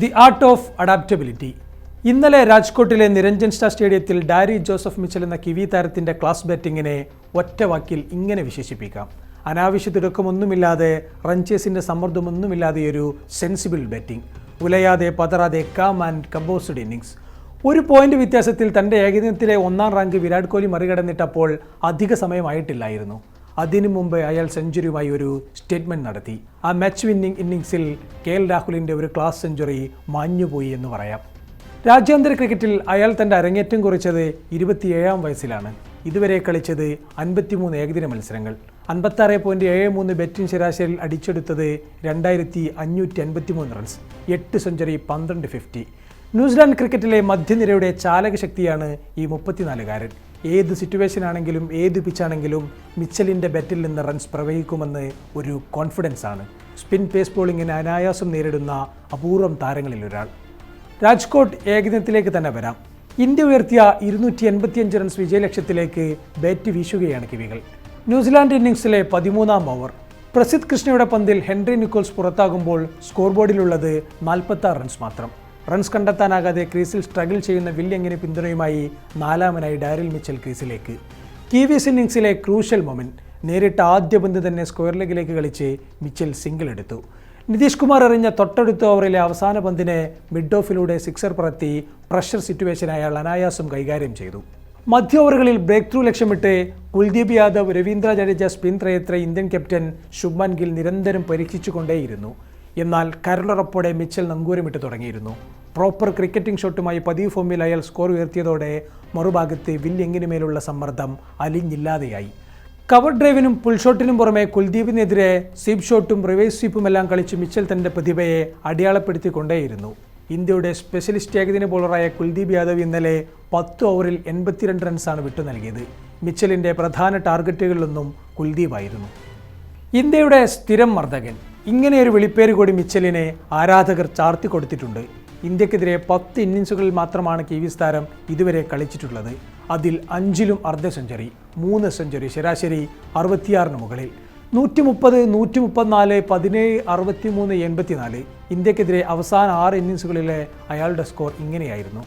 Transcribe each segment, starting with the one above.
The art of adaptability ഇന്നലെ രാജ്കോട്ടിലെ Niranjan star സ്റ്റേഡിയത്തിൽ Daryl Joseph Mitchell എന്ന കിവി താരത്തിന്റെ ക്ലാസ് ബാറ്റിങ്ങിനെ ഒറ്റ വാക്കിൽ ഇങ്ങനെ വിശേഷിപ്പിക്കാം. അനാവശ്യ തിടുക്കമൊന്നുമില്ലാതെ റൺചേസിന്റെ സമ്മർദ്ദമൊന്നുമില്ലാതെ ഒരു സെൻസിബിൾ ബാറ്റിംഗ് ഉലയാതെ പതറാതെ കാം ആൻഡ് കമ്പോസ്ഡ് ഇന്നിങ്സ് ഒരു പോയിന്റ് വ്യത്യാസത്തിൽ തന്റെ ഏകദിനത്തിലെ ഒന്നാം റാങ്ക് വിരാട് കോഹ്ലി മറികടന്നിട്ടപ്പോൾ അധിക സമയമായിട്ടില്ലായിരുന്നു. അതിനു മുമ്പ് അയാൾ സെഞ്ചുറിയുമായി ഒരു സ്റ്റേറ്റ്മെന്റ് നടത്തി. ആ മാച്ച് വിന്നിംഗ് ഇന്നിംഗ്സിൽ കെ എൽ രാഹുലിന്റെ ഒരു ക്ലാസ് സെഞ്ചുറി മാഞ്ഞുപോയി എന്ന് പറയാം. രാജ്യാന്തര ക്രിക്കറ്റിൽ അയാൾ തന്റെ അരങ്ങേറ്റം കുറിച്ചത് ഇരുപത്തിയേഴാം വയസ്സിലാണ്. ഇതുവരെ കളിച്ചത് അൻപത്തിമൂന്ന് ഏകദിന മത്സരങ്ങൾ. അൻപത്താറ് പോയിന്റ് ഏഴ് മൂന്ന് ബാറ്റിംഗ് ശരാശരിയിൽ അടിച്ചെടുത്തത് രണ്ടായിരത്തി അഞ്ഞൂറ്റി അൻപത്തിമൂന്ന് റൺസ്. എട്ട് സെഞ്ചുറി പന്ത്രണ്ട് ഫിഫ്റ്റി ന്യൂസിലാൻഡ് ക്രിക്കറ്റിലെ മധ്യനിരയുടെ ചാലകശക്തിയാണ് ഈ മുപ്പത്തിനാലുകാരൻ. ഏത് സിറ്റുവേഷൻ ആണെങ്കിലും ഏത് പിച്ചാണെങ്കിലും മിച്ചലിന്റെ ബാറ്റിൽ നിന്ന് റൺസ് പ്രവഹിക്കുമെന്ന് ഒരു കോൺഫിഡൻസ് ആണ്. സ്പിൻ പേസ് ബോളിങ്ങിന് അനായാസം നേരിടുന്ന അപൂർവം താരങ്ങളിൽ ഒരാൾ. രാജ്കോട്ട് ഏകദിനത്തിലേക്ക് തന്നെ വരാം. ഇന്ത്യ ഉയർത്തിയ ഇരുന്നൂറ്റി എൺപത്തിയഞ്ച് റൺസ് വിജയലക്ഷ്യത്തിലേക്ക് ബാറ്റ് വീശുകയാണ് കിവികൾ. ന്യൂസിലാൻഡ് ഇന്നിംഗ്സിലെ പതിമൂന്നാം ഓവർ പ്രസിദ്ധ് കൃഷ്ണയുടെ പന്തിൽ ഹെൻറി നിക്കോൾസ് പുറത്താകുമ്പോൾ സ്കോർ ബോർഡിലുള്ളത് നാൽപ്പത്തി റൺസ് മാത്രം. റൺസ് കണ്ടെത്താനാകാതെ ക്രീസിൽ സ്ട്രഗിൾ ചെയ്യുന്ന വില്യങ്ങിന് പിന്തുണയുമായി നാലാമനായി ഡാരിൽ മിച്ചൽ ക്രീസിലേക്ക്. കീവീസ് ഇന്നിങ്സിലെ ക്രൂഷ്യൽ മൊമെന്റ്. നേരിട്ട ആദ്യ പന്ത് തന്നെ സ്ക്വയർ ലെഗിലേക്ക് കളിച്ച് മിച്ചൽ സിംഗിൾ എടുത്തു. നിതീഷ് കുമാർ എറിഞ്ഞ തൊട്ടടുത്ത ഓവറിലെ അവസാന പന്തിനെ മിഡ് ഓഫിലൂടെ സിക്സർ പറത്തി പ്രഷർ സിറ്റുവേഷൻ അനായാസം കൈകാര്യം ചെയ്തു. മധ്യ ഓവറുകളിൽ ബ്രേക്ക് ത്രൂ ലക്ഷ്യമിട്ട് കുൽദീപ് യാദവ് രവീന്ദ്ര ജഡേജ സ്പിൻ ത്രയത്ര ഇന്ത്യൻ ക്യാപ്റ്റൻ ശുഭ്മൻ ഗിൽ നിരന്തരം പരീക്ഷിച്ചുകൊണ്ടേയിരുന്നു. എന്നാൽ കരളുറപ്പോടെ മിച്ചൽ നങ്കൂരമിട്ട് തുടങ്ങിയിരുന്നു. പ്രോപ്പർ ക്രിക്കറ്റിംഗ് ഷോട്ടുമായി പതിവ് ഫോമിൽ അയാൾ സ്കോർ ഉയർത്തിയതോടെ മറുഭാഗത്ത് വില്യങ്ങിന് മേലുള്ള സമ്മർദ്ദം അലിഞ്ഞില്ലാതെയായി. കവർ ഡ്രൈവിനും പുൾ ഷോട്ടിനും പുറമെ കുൽദീപിനെതിരെ സ്വീപ് ഷോട്ടും റിവേഴ്സ് സ്വീപ്പുമെല്ലാം കളിച്ച് മിച്ചൽ തന്റെ പ്രതിഭയെ അടയാളപ്പെടുത്തിക്കൊണ്ടേയിരുന്നു. ഇന്ത്യയുടെ സ്പെഷ്യലിസ്റ്റ് ഏകദിന ബോളറായ കുൽദീപ് യാദവ് ഇന്നലെ പത്ത് ഓവറിൽ എൺപത്തിരണ്ട് റൺസാണ് വിട്ടു നൽകിയത്. മിച്ചലിന്റെ പ്രധാന ടാർഗറ്റുകളിലൊന്നും കുൽദീപായിരുന്നു. ഇന്ത്യയുടെ സ്ഥിരം മർദ്ദകൻ ഇങ്ങനെയൊരു വിളിപ്പേര് കൂടി മിച്ചലിനെ ആരാധകർ ചാർത്തി കൊടുത്തിട്ടുണ്ട്. ഇന്ത്യക്കെതിരെ പത്ത് ഇന്നിങ്സുകളിൽ മാത്രമാണ് കിവീസ് താരം ഇതുവരെ കളിച്ചിട്ടുള്ളത്. അതിൽ അഞ്ചിലും അർദ്ധ സെഞ്ചുറി മൂന്ന് സെഞ്ചുറി ശരാശരി അറുപത്തിയാറിന് മുകളിൽ. നൂറ്റി മുപ്പത് നൂറ്റി മുപ്പത്തിനാല് പതിനേഴ് അറുപത്തി മൂന്ന് എൺപത്തിനാല് ഇന്ത്യക്കെതിരെ അവസാന ആറ് ഇന്നിങ്സുകളിലെ അയാളുടെ സ്കോർ ഇങ്ങനെയായിരുന്നു.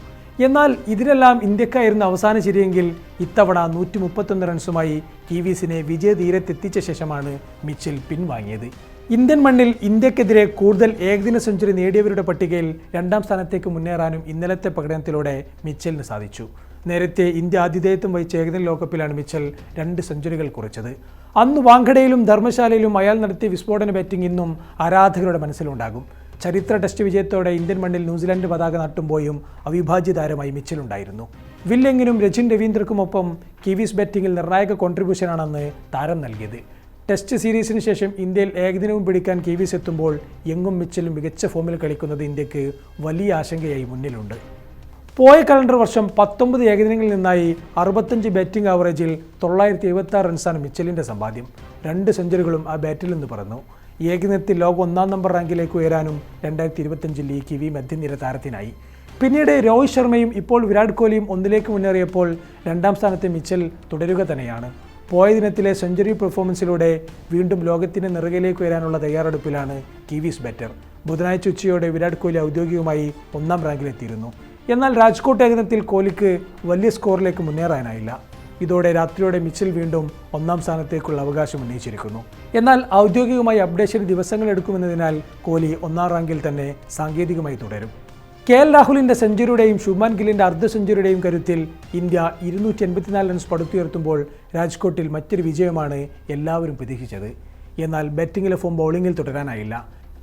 എന്നാൽ ഇതിനെല്ലാം ഇന്ത്യക്കായിരുന്നു അവസാന ശരിയെങ്കിൽ ഇത്തവണ നൂറ്റി മുപ്പത്തൊന്ന് റൺസുമായി കിവീസിനെ വിജയതീരത്തെത്തിച്ച ശേഷമാണ് മിച്ചിൽ പിൻവാങ്ങിയത്. ഇന്ത്യൻ മണ്ണിൽ ഇന്ത്യക്കെതിരെ കൂടുതൽ ഏകദിന സെഞ്ചുറി നേടിയവരുടെ പട്ടികയിൽ രണ്ടാം സ്ഥാനത്തേക്ക് മുന്നേറാനും ഇന്നലത്തെ പ്രകടനത്തിലൂടെ മിച്ചലിന് സാധിച്ചു. നേരത്തെ ഇന്ത്യ ആതിഥേയത്വം വഹിച്ച ഏകദിന ലോകകപ്പിലാണ് മിച്ചൽ രണ്ട് സെഞ്ചുറികൾ കുറിച്ചത്. അന്ന് വാങ്കടയിലും ധർമ്മശാലയിലും അയാൾ നടത്തിയ വിസ്ഫോടന ബാറ്റിംഗ് ഇന്നും ആരാധകരുടെ മനസ്സിലുണ്ടാകും. ചരിത്ര ടെസ്റ്റ് വിജയത്തോടെ ഇന്ത്യൻ മണ്ണിൽ ന്യൂസിലാൻഡ് പതാക നട്ടുമ്പോയും അവിഭാജ്യ താരമായി മിച്ചലുണ്ടായിരുന്നു. വില്ലെങ്ങിനും രജിൻ രവീന്ദ്രക്കുമൊപ്പം കിവീസ് ബാറ്റിംഗിൽ നിർണായക കോൺട്രിബ്യൂഷനാണെന്ന് താരം നൽകിയത്. ടെസ്റ്റ് സീരീസിന് ശേഷം ഇന്ത്യയിൽ ഏകദിനവും പിടിക്കാൻ കിവീസ് എത്തുമ്പോൾ എങ്ങും മിച്ചലും മികച്ച ഫോമിൽ കളിക്കുന്നത് ഇന്ത്യയ്ക്ക് വലിയ ആശങ്കയായി മുന്നിലുണ്ട്. പോയ കലണ്ടർ വർഷം പത്തൊമ്പത് ഏകദിനങ്ങളിൽ നിന്നായി അറുപത്തഞ്ച് ബാറ്റിംഗ് ആവറേജിൽ തൊള്ളായിരത്തി എഴുപത്തി ആറ് റൺസാണ് മിച്ചലിന്റെ സമ്പാദ്യം. രണ്ട് സെഞ്ചുറികളും ആ ബാറ്റിൽ നിന്ന് പറഞ്ഞു ഏകദിനത്തിൽ ലോക ഒന്നാം നമ്പർ റാങ്കിലേക്ക് ഉയരാനും രണ്ടായിരത്തി ഇരുപത്തഞ്ചിൽ ഈ കിവി മധ്യനിര താരത്തിനായി. പിന്നീട് രോഹിത് ശർമ്മയും ഇപ്പോൾ വിരാട് കോഹ്ലിയും ഒന്നിലേക്ക് മുന്നേറിയപ്പോൾ രണ്ടാം സ്ഥാനത്തെ മിച്ചൽ തുടരുക തന്നെയാണ്. പോയ ദിനത്തിലെ സെഞ്ചുറി പെർഫോമൻസിലൂടെ വീണ്ടും ലോകത്തിന്റെ നിറകിലേക്ക് വരാനുള്ള തയ്യാറെടുപ്പിലാണ് കിവീസ് ബാറ്റർ. ബുധനാഴ്ച ഉച്ചയോടെ വിരാട് കോഹ്ലി ഔദ്യോഗികമായി ഒന്നാം റാങ്കിലെത്തിയിരുന്നു. എന്നാൽ രാജ്കോട്ട് ഏകദിനത്തിൽ കോഹ്ലിക്ക് വലിയ സ്കോറിലേക്ക് മുന്നേറാനായില്ല. ഇതോടെ രാത്രിയോടെ മിച്ചിൽ വീണ്ടും ഒന്നാം സ്ഥാനത്തേക്കുള്ള അവകാശം ഉന്നയിച്ചിരിക്കുന്നു. എന്നാൽ ഔദ്യോഗികമായി അപ്ഡേഷൻ ദിവസങ്ങൾ എടുക്കുമെന്നതിനാൽ കോഹ്ലി ഒന്നാം റാങ്കിൽ തന്നെ സാങ്കേതികമായി തുടരും. കെ എൽ രാഹുലിന്റെ സെഞ്ചുറിയുടെയും ശുഭ്മാൻ ഗില്ലിന്റെ അർദ്ധ സെഞ്ചുറിയുടെയും കരുത്തിൽ ഇന്ത്യ ഇരുന്നൂറ്റി എൺപത്തിനാല് റൺസ് പടുത്തുയർത്തുമ്പോൾ രാജ്കോട്ടിൽ മറ്റൊരു വിജയമാണ് എല്ലാവരും പ്രതീക്ഷിച്ചത്. എന്നാൽ ബാറ്റിംഗിലെ ഫോം ബൗളിങ്ങിൽ തുടരാനായില്ല.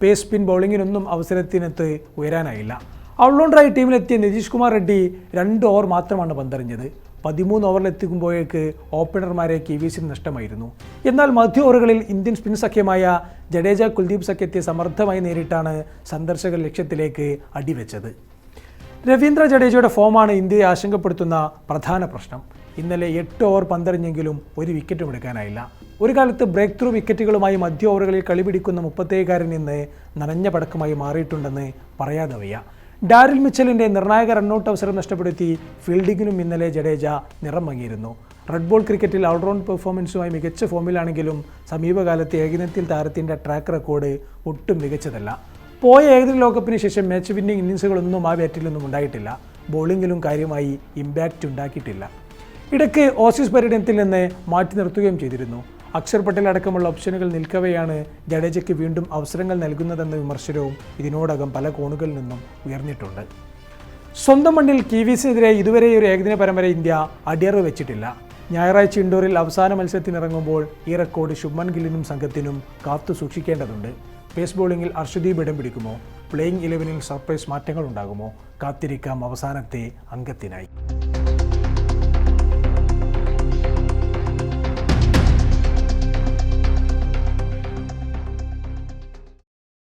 പേസ് സ്പിൻ ബൗളിങ്ങിനൊന്നും അവസരത്തിനകത്ത് ഉയരാനായില്ല. ഓൾറൗണ്ടറായി ടീമിലെത്തിയ നിതീഷ് കുമാർ റെഡ്ഡി രണ്ട് ഓവർ മാത്രമാണ് പന്തെറിഞ്ഞത്. പതിമൂന്ന് ഓവറിലെത്തിക്കുമ്പോഴേക്ക് ഓപ്പണർമാരെ കെ വി സിന് നഷ്ടമായിരുന്നു. എന്നാൽ മധ്യ ഓവറുകളിൽ ഇന്ത്യൻ സ്പിൻ സഖ്യമായ ജഡേജ കുൽദീപ് സഖ്യത്തെ സമർത്ഥമായി നേരിട്ടാണ് സന്ദർശകർ ലക്ഷ്യത്തിലേക്ക് അടിവെച്ചത്. രവീന്ദ്ര ജഡേജയുടെ ഫോമാണ് ഇന്ത്യയെ ആശങ്കപ്പെടുത്തുന്ന പ്രധാന പ്രശ്നം. ഇന്നലെ എട്ട് ഓവർ പന്തെറിഞ്ഞെങ്കിലും ഒരു വിക്കറ്റും എടുക്കാനായില്ല. ഒരു കാലത്ത് ബ്രേക്ക് ത്രൂ വിക്കറ്റുകളുമായി മധ്യ ഓവറുകളിൽ കളി പിടിക്കുന്ന മുപ്പത്തേകാരൻ ഇന്ന് നനഞ്ഞ പടക്കമായി മാറിയിട്ടുണ്ടെന്ന് പറയാതെ വയ്യ. ഡാരിൽ മിച്ചലിന്റെ നിർണായക റണ്ണൌട്ട് അവസരം നഷ്ടപ്പെടുത്തി ഫീൽഡിങ്ങിനും ഇന്നലെ ജഡേജ നിറം മങ്ങിയിരുന്നു റെഡ് ബോൾ ക്രിക്കറ്റിൽ ഓൾറൗണ്ട് പെർഫോമൻസുമായി മികച്ച ഫോമിലാണെങ്കിലും സമീപകാലത്ത് ഏകദിനത്തിൽ താരത്തിന്റെ ട്രാക്ക് റെക്കോർഡ് ഒട്ടും മികച്ചതല്ല. പോയ ഏകദിന ലോകകപ്പിന് ശേഷം മാച്ച് വിന്നിംഗ് ഇന്നിങ്സുകളൊന്നും ആ ബാറ്റിൽ നിന്നും ഉണ്ടായിട്ടില്ല. ബോളിങ്ങിലും കാര്യമായി ഇമ്പാക്റ്റ് ഉണ്ടാക്കിയിട്ടില്ല. ഇടയ്ക്ക് ഓസീസ് പര്യടനത്തിൽ നിന്ന് മാറ്റി നിർത്തുകയും ചെയ്തിരുന്നു. അക്ഷർ പട്ടേൽ അടക്കമുള്ള ഓപ്ഷനുകൾ നിൽക്കവെയാണ് ജഡേജയ്ക്ക് വീണ്ടും അവസരങ്ങൾ നൽകുന്നതെന്ന വിമർശനവും ഇതിനോടകം പല കോണുകളിൽ നിന്നും ഉയർന്നിട്ടുണ്ട്. സ്വന്തം മണ്ണിൽ കിവീസിനെതിരെ ഇതുവരെ ഒരു ഏകദിന പരമ്പര ഇന്ത്യ അടിയറ വെച്ചിട്ടില്ല. ഞായറാഴ്ച ഇൻഡോറിൽ അവസാന മത്സരത്തിനിറങ്ങുമ്പോൾ ഈ റെക്കോർഡ് ശുഭൻ ഗില്ലിനും സംഘത്തിനും കാത്തു സൂക്ഷിക്കേണ്ടതുണ്ട്. പേസ് ബോളിംഗിൽ അർഷദീപ് ഇടം പിടിക്കുമോ? പ്ലേയിങ് ഇലവനിൽ സർപ്രൈസ് മാറ്റങ്ങൾ ഉണ്ടാകുമോ കാത്തിരിക്കാം അവസാനത്തെ അംഗത്തിനായി.